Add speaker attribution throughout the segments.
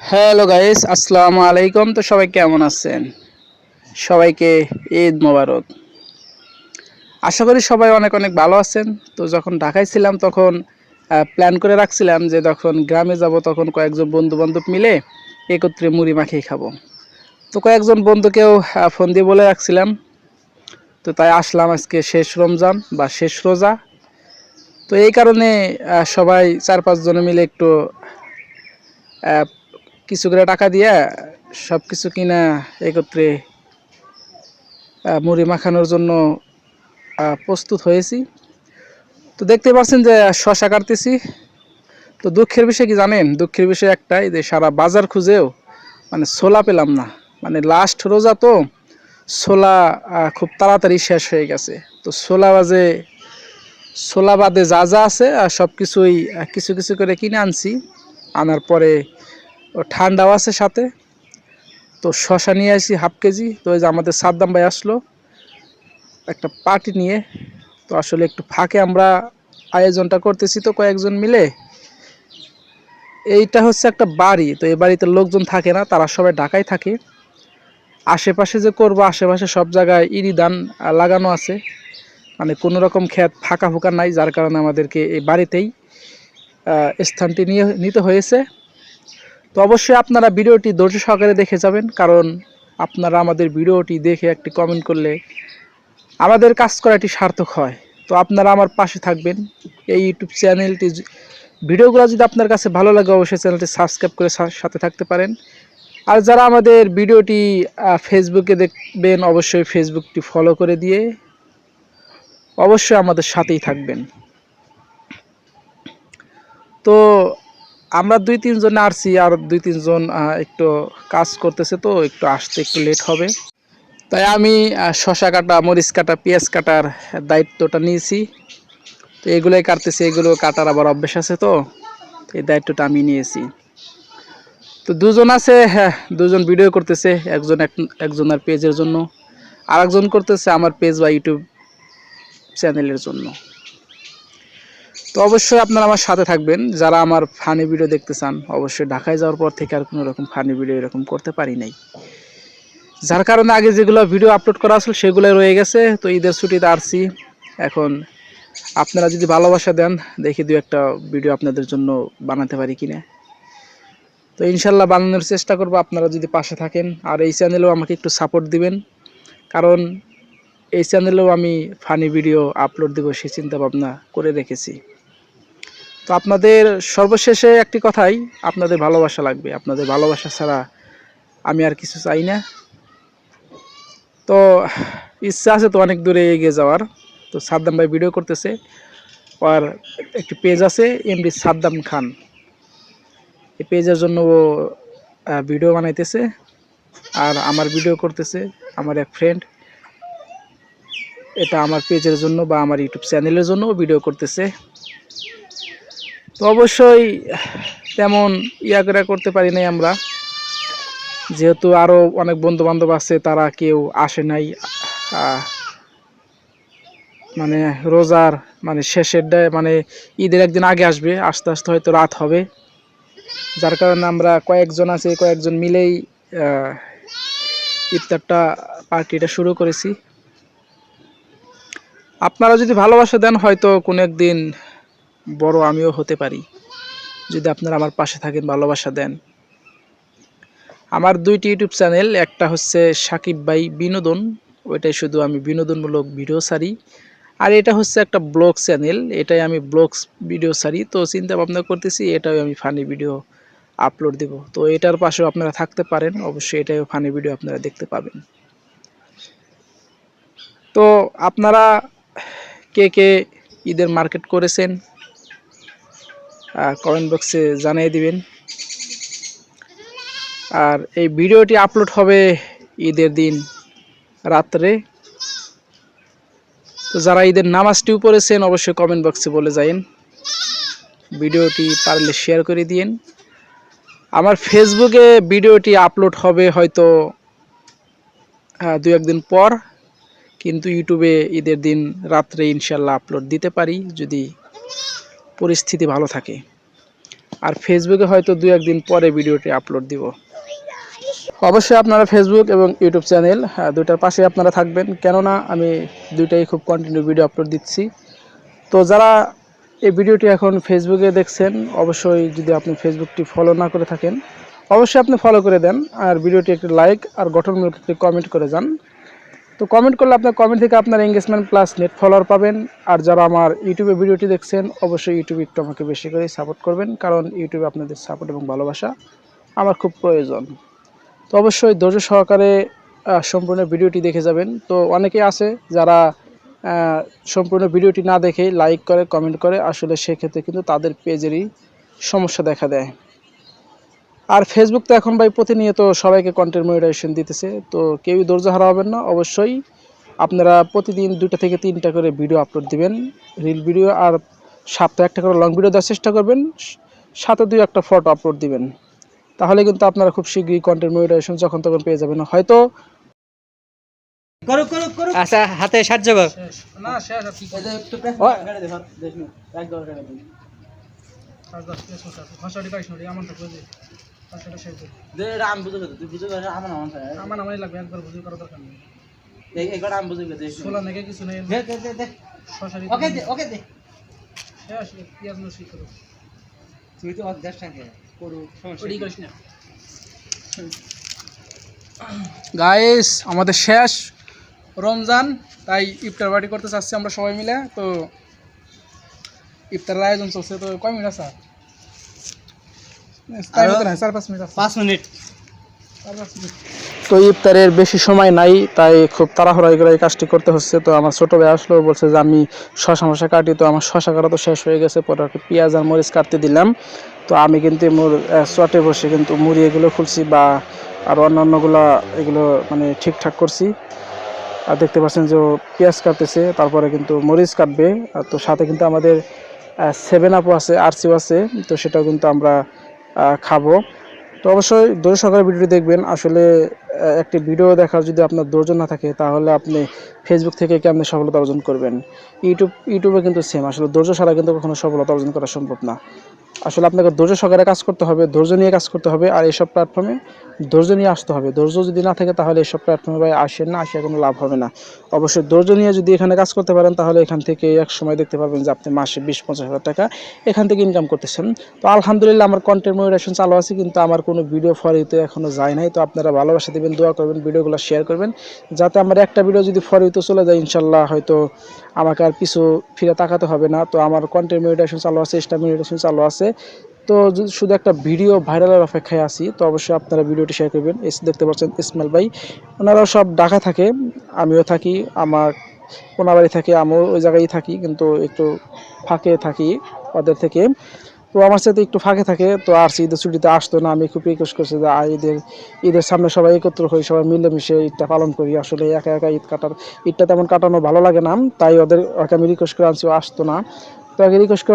Speaker 1: Hello guys, আসসালামু আলাইকুম। তো সবাই কেমন আছেন? সবাইকে ঈদ মোবারক। আশা করি সবাই অনেক অনেক ভালো আছেন। তো যখন ঢাকায় ছিলাম তখন প্ল্যান করে রাখছিলাম যে যখন গ্রামে যাব তখন কয়েকজন বন্ধু বান্ধব মিলে একত্রে মুড়ি মাখিয়ে খাব। তো কয়েকজন বন্ধুকেও ফোন দিয়ে বলে রাখছিলাম। তো তাই আসলাম আজকে শেষ রমজান বা শেষ রোজা। তো এই কারণে সবাই চার পাঁচজনে মিলে একটু কিছু করে টাকা দিয়ে সব কিছু কিনা একত্রে মুড়ি মাখানোর জন্য প্রস্তুত হয়েছি। তো দেখতে পাচ্ছেন যে শশা কাটতেছি। তো দুঃখের বিষয় কি জানেন? দুঃখের বিষয় একটাই যে সারা বাজার খুঁজেও মানে ছোলা পেলাম না। মানে লাস্ট রোজা তো ছোলা খুব তাড়াতাড়ি শেষ হয়ে গেছে। তো ছোলা বাজে, ছোলা বাদে যা যা আছে, আর সব কিছুই কিছু কিছু করে কিনে আনছি। আনার পরে ঠান্ডাও আছে সাথে। তো শশা নিয়ে আসি হাফ কেজি। তো ওই যে আমাদের সাদ্দাম ভাই আসলো। একটা পার্টি নিয়ে। তো আসলে একটু ফাঁকে আমরা আয়োজনটা করতেছি তো কয়েকজন মিলে। এইটা হচ্ছে একটা বাড়ি। তো এই বাড়িতে লোকজন থাকে না, তারা সবাই ঢাকায় থাকে। আশেপাশে যে করব, আশেপাশে সব জায়গায় ইরি ধান লাগানো আছে। মানে কোনো রকম ক্ষেত ফাঁকা ফুকা নাই, যার কারণে আমাদেরকে এই বাড়িতেই স্থানটি নিয়ে নিতে হয়েছে। তো অবশ্যই আপনারা ভিডিওটি ধৈর্য সহকারে দেখে যাবেন, কারণ আপনারা আমাদের ভিডিওটি দেখে একটি কমেন্ট করলে আমাদের কাজ করাটি সার্থক হয়। তো আপনারা আমার পাশে থাকবেন। এই ইউটিউব চ্যানেলটি ভিডিওগুলো যদি আপনার কাছে ভালো লাগে, অবশ্যই চ্যানেলটি সাবস্ক্রাইব করে সাথে থাকতে পারেন। আর যারা আমাদের ভিডিওটি ফেসবুকে দেখবেন, অবশ্যই ফেসবুকটি ফলো করে দিয়ে অবশ্যই আমাদের সাথেই থাকবেন। তো আমরা দুই তিনজন আসছি আর দুই তিনজন একটু কাজ করতেছে তো, একটু আসতে একটু লেট হবে। তাই আমি শশা কাটা, মরিচ কাটা, পেঁয়াজ কাটার দায়িত্বটা নিয়েছি। তো এগুলোই কাটতেছি, এগুলো কাটার আবার অভ্যেস আছে তো এই দায়িত্বটা আমি নিয়েছি। তো দুজন আছে হ্যাঁ দুজন ভিডিও করতেছে, একজন এক- একজনের পেজের জন্য। আর একজন করতেছে আমার পেজ বা ইউটিউব চ্যানেলের জন্য। তো অবশ্যই আপনারা আমার সাথে থাকবেন। যারা আমার ফানি ভিডিও দেখতে চান, অবশ্যই ঢাকায় যাওয়ার পর থেকে আর কোনো রকম ফানি ভিডিও এরকম করতে পারি নাই। যার কারণে আগে যেগুলো ভিডিও আপলোড করা আসলে সেগুলো রয়ে গেছে। তো ঈদের ছুটিতে আসছি। এখন আপনারা যদি ভালোবাসা দেন, দেখি দু একটা ভিডিও আপনাদের জন্য বানাতে পারি কিনা। তো ইনশাল্লাহ বানানোর চেষ্টা করব। আপনারা যদি পাশে থাকেন, আর এই চ্যানেলেও আমাকে একটু সাপোর্ট দিবেন। কারণ এই চ্যানেলেও আমি ফানি ভিডিও আপলোড দেবো, সে চিন্তা ভাবনা করে রেখেছি। তো আপনাদের সর্বশেষে একটি কথাই, আপনাদের ভালোবাসা লাগবে। আপনাদের ভালোবাসা ছাড়া আমি আর কিছু চাই না। তো ইচ্ছা আছে তো অনেক দূরে এগিয়ে যাওয়ার। তো সাদ্দাম ভাই ভিডিও করতেছে। আর একটি পেজ আছে এমডি সাদ্দাম খান। এই পেজের জন্য ও ভিডিও বানাইতেছে। আর আমার ভিডিও করতেছে আমার এক ফ্রেন্ড এটা আমার পেজের জন্য বা আমার ইউটিউব চ্যানেলের জন্য ভিডিও করতেছে। তো অবশ্যই তেমন ইয়া করে করতে পারি নাই আমরা। যেহেতু আরও অনেক বন্ধু বান্ধব আছে, তারা কেউ আসে নাই। মানে রোজার মানে শেষের ডে মানে ঈদের একদিন আগে আসবে, আস্তে আস্তে হয়তো রাত হবে। যার কারণে আমরা কয়েকজন আছে, কয়েকজন মিলেই ইফতারটা, পার্টিটা শুরু করেছি। আপনারা যদি ভালোবাসা দেন, হয়তো কোনো একদিন বড় আমিও হতে পারি। যদি আপনারা আমার পাশে থাকেন, ভালোবাসা দেন। আমার দুইটি ইউটিউব চ্যানেল, একটা হচ্ছে সাকিব ভাই বিনোদন, ওইটাই শুধু আমি বিনোদনমূলক ভিডিও সারি আর এটা হচ্ছে একটা ব্লগ চ্যানেল, এটাই আমি ব্লগ ভিডিও সারি তো চিন্তা ভাবনা করতেছি, এটাও আমি ফানি ভিডিও আপলোড দেব। তো এটার পাশেও আপনারা থাকতে পারেন, অবশ্যই এটাও ফানি ভিডিও আপনারা দেখতে পাবেন। তো আপনারা কে কে ঈদের মার্কেট করেছেন? কমেন্ট বক্সে জানিয়ে দিবেন। আর এই ভিডিওটি আপলোড হবে ঈদের দিন রাত্রে। তো যারা ঈদের নামাজটিও পড়েছেন, অবশ্যই কমেন্ট বক্সে বলে যাইন। ভিডিওটি পারলে শেয়ার করে দিন আমার ফেসবুকে ভিডিওটি আপলোড হবে হয়তো দু একদিন পর। কিন্তু ইউটিউবে ঈদের দিন রাত্রে ইনশাল্লাহ আপলোড দিতে পারি, যদি পরিস্থিতি ভালো থাকে। আর ফেসবুকে হয়তো দু একদিন পরে ভিডিওটি আপলোড দিব। অবশ্যই আপনারা ফেসবুক এবং ইউটিউব চ্যানেল দুইটার পাশে আপনারা থাকবেন। কেননা আমি দুইটাই খুব কন্টিনিউ ভিডিও আপলোড দিচ্ছি। তো যারা এই ভিডিওটি এখন ফেসবুকে দেখছেন, অবশ্যই যদি আপনি ফেসবুকটি ফলো না করে থাকেন, অবশ্যই আপনি ফলো করে দেন। আর ভিডিওটি একটি লাইক আর গঠনমূলক একটি কমেন্ট করে যান। তো কমেন্ট করলে আপনার কমেন্ট থেকে আপনার এঙ্গেজমেন্ট প্লাস নেট ফলোয়ার পাবেন। আর যারা আমার ইউটিউবে ভিডিওটি দেখছেন, অবশ্যই ইউটিউবে একটু আমাকে বেশি করে সাপোর্ট করবেন, কারণ ইউটিউবে আপনাদের সাপোর্ট এবং ভালোবাসা আমার খুব প্রয়োজন। তো অবশ্যই ধৈর্য সহকারে সম্পূর্ণ ভিডিওটি দেখে যাবেন। তো অনেকে আছে যারা সম্পূর্ণ ভিডিওটি না দেখে লাইক করে কমেন্ট করে, আসলে সেক্ষেত্রে কিন্তু তাদের পেজেরই সমস্যা দেখা দেয়। আর ফেসবুক তো এখন ভাই প্রতিনিয়ত সবাইকে কন্টেন্ট মনিটাইজেশন দিতেছে তো কেউই ধৈর্য হারা হবেন না। অবশ্যই আপনারা প্রতিদিন দুটো থেকে তিনটা করে ভিডিও আপলোড দিবেন রিল ভিডিও আর সপ্তাহে একটা করে লং ভিডিও দেওয়ার চেষ্টা করবেন সাথে দুই একটা ফটো আপলোড দিবেন। তাহলে কিন্তু আপনারা খুব শীঘ্রই কন্টেন্ট মনিটাইজেশন যখন তখন পেয়ে যাবেন। হয়তো
Speaker 2: করো করো করো আচ্ছা হাতে সাহায্য কর
Speaker 1: না শেষ আমার আমারই লাগবে একবার বুঝি করা দরকার নেই। ছোলা নাকি কিছু নেই? শশারি
Speaker 2: ওকে দে ওকে দে।
Speaker 1: শেষ পেঁয়াজ মরিচ করো।
Speaker 2: তুই তো অর্ধেক টাকা করু সমস্যা
Speaker 1: করিস না। গাইস আমাদের শেষ রমজান তাই ইফতার পার্টি করতে চাচ্ছি আমরা সবাই মিলে। তো ইফতারের আয়োজন চলছে তো কয় মিনিট আছে আর? টাইম
Speaker 2: আরো-
Speaker 1: তো নাই, চার পাঁচ মিনিট আছে।
Speaker 2: পাঁচ
Speaker 1: তো ইফতারের বেশি সময় নাই তাই খুব তাড়াহুড়াই করে এই কাজটি করতে হচ্ছে। তো আমার ছোটো ভাই আসলো বলছে যে আমি শশা মশা কাটি তো আমার শশা কাটা তো শেষ হয়ে গেছে পরে পেঁয়াজ আর মরিচ কাটতে দিলাম। তো আমি কিন্তু মোর চটে বসে কিন্তু মুড়ি এগুলো খুলছি বা আর অন্যান্যগুলো এগুলো মানে ঠিকঠাক করছি। আর দেখতে পাচ্ছেন যে ও পেঁয়াজ কাটতেছে তারপরে কিন্তু মরিচ কাটবে। আর তো সাথে কিন্তু আমাদের সেভেন আপও আছে আরসিও আছে। তো সেটাও কিন্তু আমরা খাব। তো অবশ্যই ধৈর্য সহকারে ভিডিওটি দেখবেন। আসলে একটি ভিডিও দেখার যদি আপনার ধৈর্য না থাকে, তাহলে আপনি ফেসবুক থেকে কেমন সফলতা অর্জন করবেন? ইউটিউব ইউটিউবে কিন্তু সেম আসলে ধৈর্য ছাড়া কিন্তু কখনো সফলতা অর্জন করা সম্ভব না। আসলে আপনাকে ধৈর্য সহকারে কাজ করতে হবে, ধৈর্য নিয়ে কাজ করতে হবে, আর এইসব প্ল্যাটফর্মে ধৈর্য নিয়ে আসতে হবে। ধৈর্য যদি না থাকে তাহলে এইসব প্ল্যাটফর্মে ভাই আসেন না, আসে কোনো লাভ হবে না। অবশ্যই ধৈর্য নিয়ে যদি এখানে কাজ করতে পারেন তাহলে এখান থেকে এক সময় দেখতে পাবেন যে আপনি মাসে বিশ, পঞ্চাশ হাজার টাকা এখান থেকে ইনকাম করতেছেন। তো আলহামদুলিল্লাহ আমার কন্টেন্ট মনিটেশন চালু আছে কিন্তু আমার কোনো ভিডিও ফরিতে এখনও যায় নাই। তো আপনারা ভালোবাসা দেবেন, দোয়া করবেন ভিডিওগুলো শেয়ার করবেন। যাতে আমার একটা ভিডিও যদি ফরিতে চলে যায়, ইনশাল্লাহ হয়তো আমাকে আর কিছু ফিরে তাকাতে হবে না। তো আমার কন্টেন্ট মনিটেশন চালু আছে স্টার মনিটেশন চালু আছে। তো শুধু একটা ভিডিও ভাইরালের অপেক্ষায় আছি, তো অবশ্যই আপনারা ভিডিওটি শেয়ার করবেন। এস দেখতে পাচ্ছেন ইসমাইল ভাই, ওনারাও সব ঢাকা থাকে, আমিও থাকি, আমার ওনার কোনাবাড়ি থাকে, আমিও ওই জায়গায় থাকি, কিন্তু একটু ফাঁকে থাকি ওদের থেকে। তো আমার সাথে একটু ফাঁকে থাকে, তো আর ঈদের ছুটিতে আসতো না, আমি খুব রিকোয়েস্ট করছি যে ঈদের ঈদের সামনে সবাই একত্র হই, সবাই মিলেমিশে ঈদটা পালন করি। আসলে একা একা ঈদ কাটার, ঈদটা তেমন কাটানো ভালো লাগে না, তাই ওদের ওকে আমি রিকোয়েস্ট করে আনছি আসতো না। তো আগে রিকোয়েস্ট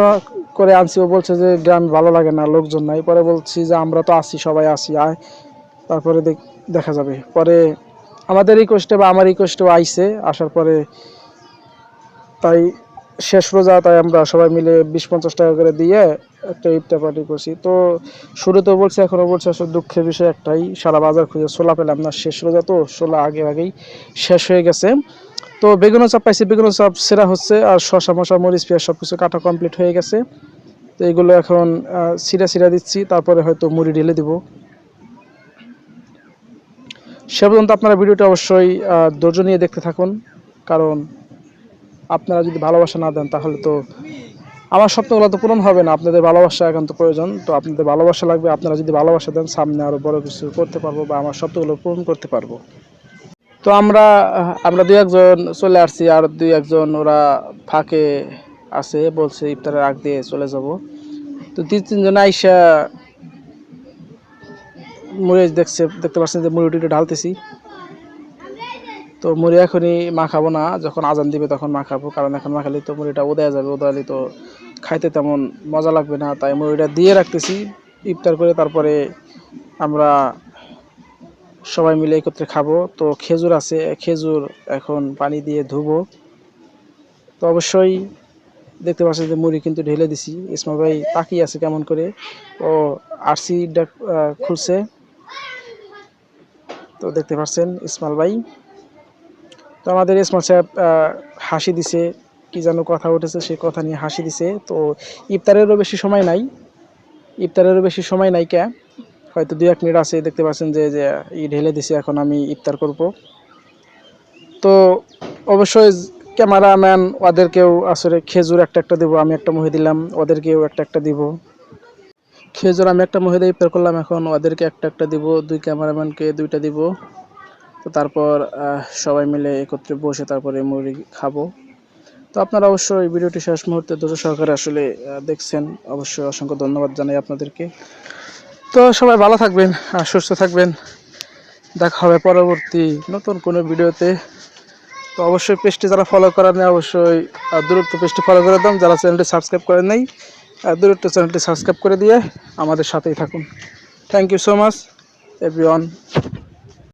Speaker 1: করে আনছি, ও বলছে যে গ্রামে ভালো লাগে না, লোকজন নাই। পরে বলছি যে আমরা তো আসি সবাই আসি আয়। তারপরে দেখ- দেখা যাবে। পরে আমাদের রিকোয়েস্টে বা আমার রিকোয়েস্টেও আইসে আসার পরে তাই শেষ রোজা, তাই আমরা সবাই মিলে বিশ পঞ্চাশ টাকা করে দিয়ে একটা ইফতার পার্টি করছি। তো শুরুতেও বলছি এখনও বলছি আসলে দুঃখের বিষয় একটাই, সারা বাজার খুঁজে ছোলা পেলাম না, শেষ রোজা তো, ছোলা আগে আগেই শেষ হয়ে গেছে। তো বেগুনো চাপ পাইছি, বেগুনো চাপ সেরা হচ্ছে, আর শশা মশা, মরিচ, পেঁয়াজ সব কিছু কাটা কমপ্লিট হয়ে গেছে। তো এগুলো এখন সিরা সিরা দিচ্ছি, তারপরে হয়তো মুড়ি ঢেলে দিব। সে পর্যন্ত আপনারা ভিডিওটা অবশ্যই ধৈর্য নিয়ে দেখতে থাকুন, কারণ আপনারা যদি ভালোবাসা না দেন, তাহলে তো আমার স্বপ্নগুলো তো পূরণ হবে না, আপনাদের ভালোবাসা একান্ত প্রয়োজন। তো আপনাদের ভালোবাসা লাগবে, আপনারা যদি ভালোবাসা দেন, সামনে আরও বড় কিছু করতে পারব বা আমার স্বপ্নগুলো পূরণ করতে পারব। তো আমরা আমরা দুই একজন চলে আসছি, আর দুই একজন ওরা ফাঁকে আছে, বলছে ইফতারের আগ দিয়ে চলে যাব। তো দুই তিনজন আইসা মুড়ি দেখছে, দেখতে পাচ্ছেন যে মুড়ি ঢালতেছি। তো মুড়ি এখনই মাখাবো না, যখন আজান দিবে তখন মাখাবো, কারণ এখন মাখালে তো মুড়িটা উদয় যাবে, উদয়ালি তো খাইতে তেমন মজা লাগবে না, তাই মুড়িটা দিয়ে রাখতেছি, ইফতার করে তারপরে আমরা সবাই মিলে একত্রে খাব। তো খেজুর আছে, খেজুর এখন পানি দিয়ে ধুবো। তো অবশ্যই দেখতে পাচ্ছেন যে মুড়ি কিন্তু ঢেলে দিছি ইসমাল ভাই তাকিয়ে আছে কেমন করে। ও আরসি ডাক খুলছে। তো দেখতে পাচ্ছেন ইসমাল ভাই। তো আমাদের ইসমাল সাহেব হাসি দিছে, কি যেন কথা উঠেছে সে কথা নিয়ে হাসি দিছে। তো ইফতারেরও বেশি সময় নাই। ইফতারেরও বেশি সময় নাই কে? হয়তো দুই এক মিনিট আছে, দেখতে পাচ্ছেন যে যে ই ঢেলে দিছে, এখন আমি ইফতার করব। তো অবশ্যই ক্যামেরাম্যান, ওদেরকেও আসলে খেজুর একটা একটা দেবো, আমি একটা মুহে দিলাম, ওদেরকেও একটা একটা দিব। খেজুর আমি একটা মুহে দিয়ে ইফতার করলাম, এখন ওদেরকে একটা একটা দিব, দুই ক্যামেরাম্যানকে দুইটা দিব। তো তারপর সবাই মিলে একত্রে বসে তারপরে মুড়ি খাব। তো আপনারা অবশ্যই ভিডিওটি শেষ মুহূর্তে দুটো সহকারে আসলে দেখছেন। অবশ্যই অসংখ্য ধন্যবাদ জানাই আপনাদেরকে। তো সবাই ভালো থাকবেন আর সুস্থ থাকবেন। দেখা হবে পরবর্তী নতুন কোনো ভিডিওতে। তো অবশ্যই পেজটি যারা ফলো করার নেই অবশ্যই দূরত্ব পেজটি ফলো করে দাম যারা চ্যানেলটি সাবস্ক্রাইব করেন নাই দূরত্ব চ্যানেলটি সাবস্ক্রাইব করে দিয়ে আমাদের সাথেই থাকুন। Thank you so much everyone